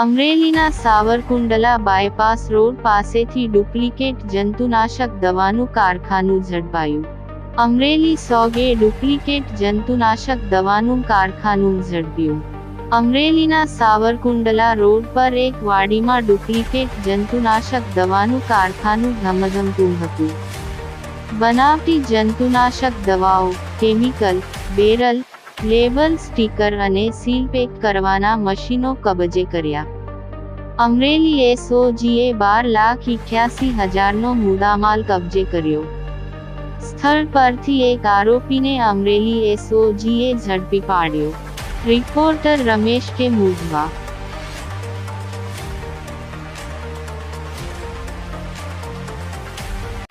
અમરેલીના Savarkundla bypass road પાસેથી duplicate જંતુનાશક દવાનું કારખાનું ઝડપાયું. અમરેલી સોગે ડુપ્લિકેટ જંતુનાશક દવાનું કારખાનું ઝડપ્યું. અમરેલીના સાવરકુંડલા રોડ પર એક વાડીમાં ડુપ્લિકેટ જંતુનાશક દવાનું કારખાનું ધમધમતું હતું. બનાવટી જંતુનાશક દવાઓ, કેમિકલ, બેરલ લેબલ સ્ટીકર અને સીલ પેક કરવાના મશીનો કબજે કર્યા. અમરેલી એસઓજીએ બાર લાખ ઇઠ્યાસી હજારનો મુદ્દામાલ કબજે કર્યો. સ્થળ પરથી એક આરોપીને અમરેલી એસઓજીએ ઝડપી પાડ્યો. રિપોર્ટર રમેશ કે મુધવા